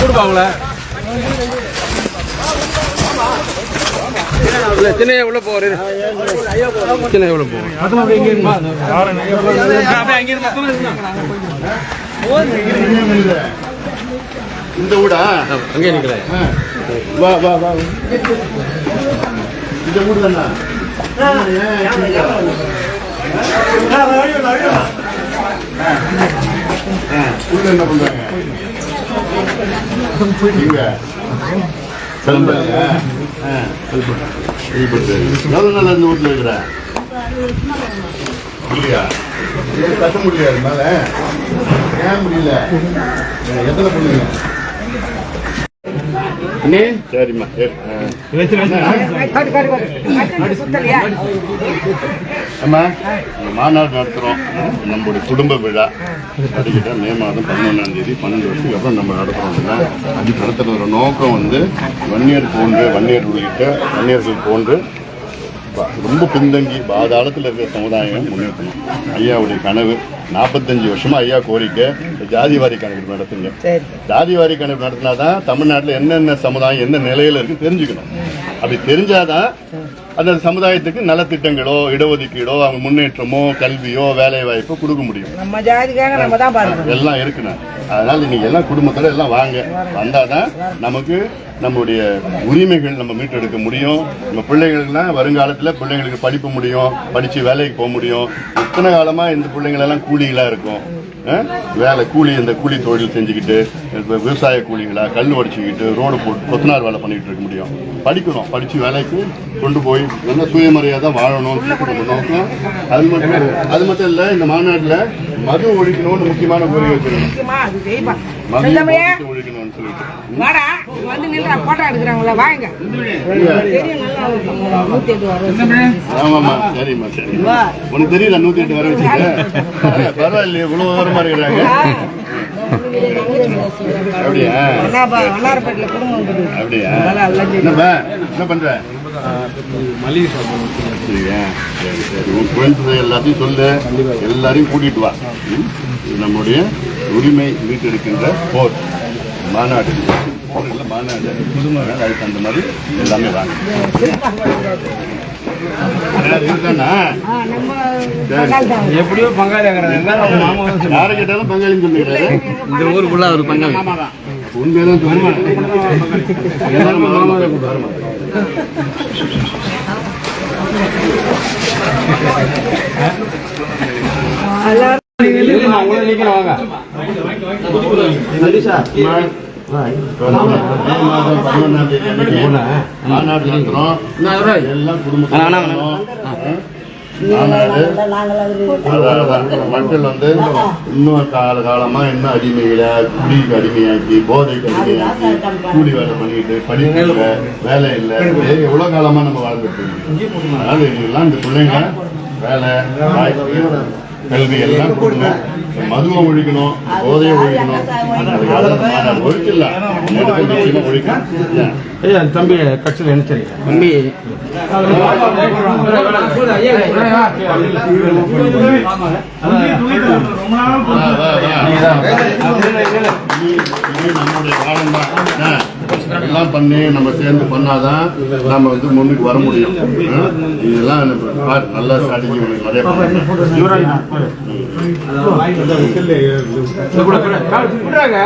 கொடுப்பாங்களே சின்ன உள்ள போற சின்ன உள்ள போ. இந்த வீடா அங்கே நிக்கல ஆ. வா வா வா. இந்த வீடு தானா? உள்ள என்ன பண்றாங்க? இங்க செலம்பல்ல எவ்வளவு நாள் இந்த வீட்டுல இருக்கிற இல்லையா? இது கட்ட முடியாது மேல ஏன் முடியல எத்தனை பொண்ணுங்க நீ? சரிம்மா. அம்மா? மாநாடு நடத்துகிறோம் நம்மளுடைய குடும்ப விழா. படிக்கிட்ட மே மாதம் பதினொன்றாம் தேதி பன்னெண்டு வருஷத்துக்கு அப்புறம் நம்ம நடத்துகிறோம்ல அது நடத்துகிற நோக்கம் வந்து வன்னியர் போன்று வன்னியர் உள்ளிட்ட வன்னியர்கள் போன்று ரொம்ப பின்தங்கி பாதாளத்தில் இருக்கிற சமுதாயம் முன்னேற்றணும் ஐயாவுடைய கனவு நாற்பத்தஞ்சு வருஷமா ஐயா கோரிக்கை ஜாதிவாரி கணக்கு நடத்துங்க. ஜாதிவாரி கணக்கு நடத்தினா தான் தமிழ்நாட்டில் என்னென்ன சமுதாயம் என்ன நிலையில இருக்கு தெரிஞ்சுக்கணும். அப்படி தெரிஞ்சாதான் அந்த சமுதாயத்துக்கு நலத்திட்டங்களோ இடஒதுக்கீடோ அவங்க முன்னேற்றமோ கல்வியோ வேலை வாய்ப்போ கொடுக்க முடியும். எல்லாம் இருக்குண்ணா. அதனால நீங்க எல்லாம் குடும்பத்தோட எல்லாம் வாங்க. வந்தாதான் நமக்கு நம்முடைய உரிமைகள் நம்ம மீட்டெடுக்க முடியும். நம்ம பிள்ளைகளுக்குலாம் வருங்காலத்தில் பிள்ளைங்களுக்கு படிப்பு முடியும் படித்து வேலைக்கு போக முடியும். இத்தனை காலமாக இந்த பிள்ளைங்களெல்லாம் கூலிகளாக இருக்கும். வேலை கூலி இந்த கூலி தொழில் செஞ்சுக்கிட்டு விவசாய கூலிகளாக கல் உடச்சிக்கிட்டு ரோடு போட்டு கொத்தனார் வேலை பண்ணிக்கிட்டு இருக்க முடியும். படிக்கணும். படித்து வேலைக்கு கொண்டு போய் நல்ல சுயமரியாதை வாழணும் நோக்கம் அது மட்டும் அது மட்டும் இல்லை இந்த மாநாட்டில் மது ஒழிக்கணும்னு முக்கியமான கோரிக்கை வச்சிருக்கோம். வாடா நில்றா போட்டோ எடுக்கிறாங்களா வாங்க. நூத்தி ஆமாம்மா சரிம்மா சரி. உனக்கு தெரியல நூற்றி எட்டு வர வச்சுக்க பரவாயில்லையே இவ்வளோ விவரமா இருக்கிறாங்க. அப்படியா? அப்படியா. என்னப்பா என்ன பண்ற? மளிகை சரியா சரி சரி. உன் ஃப்ரெண்ட்ஸ் எல்லாத்தையும் சொல்லு. எல்லாரையும் கூட்டிட்டு வா. நம்முடைய உரிமை மீட்டெடுக்கின்ற போர். மாநாடு. போர் இல்லை மாநாடு. அதுக்கு அந்த மாதிரி எல்லாமே வாங்க. எப்படியோ பங்காளி ஆகிறாரு. மாமா வந்து யாரை கேட்டாலும் பங்காளின்னு சொல்லிக்கிறாரு இந்த ஊருக்குள்ள ஒரு பங்காளி. உண்மையதான் எல்லாருமே மாமா தான் வாங்க பதினொன்றாம் தேதி அன்னைக்கு மாநாடு நடத்துறோம் எல்லாம் குடும்பம் மக்கள் வந்து இன்னும் கால காலமா இன்னும் அடிமைகளை குடிக்கு அடிமையாக்கி போதைக்கு அடிமையாக்கி கூலி வேலை பண்ணிட்டு படிப்பு வேலை இல்லை எவ்வளவு காலமா நம்ம வாழ்ந்துட்டு இருக்கோம் அதனால இதெல்லாம் இந்த பிள்ளைங்க வேலை வாய்ப்பு கல்வி எல்லாம் கொடுக்கணும். மதுவை ஒழிக்கணும் போதையை ஒழிக்கணும். நிச்சயமா ஒழிக்கணும். தம்பி கட்சியில் நினைச்சேன் தம்பி நம்முடைய காலம்தான் என்ன? எல்லாம் பண்ணி நம்ம சேர்ந்து பண்ணாதான் நம்ம வந்து முன்னுக்கு வர முடியும்? இதெல்லாம் நல்ல ஸ்ட்ராட்டஜி நிறைய. விடுறாங்க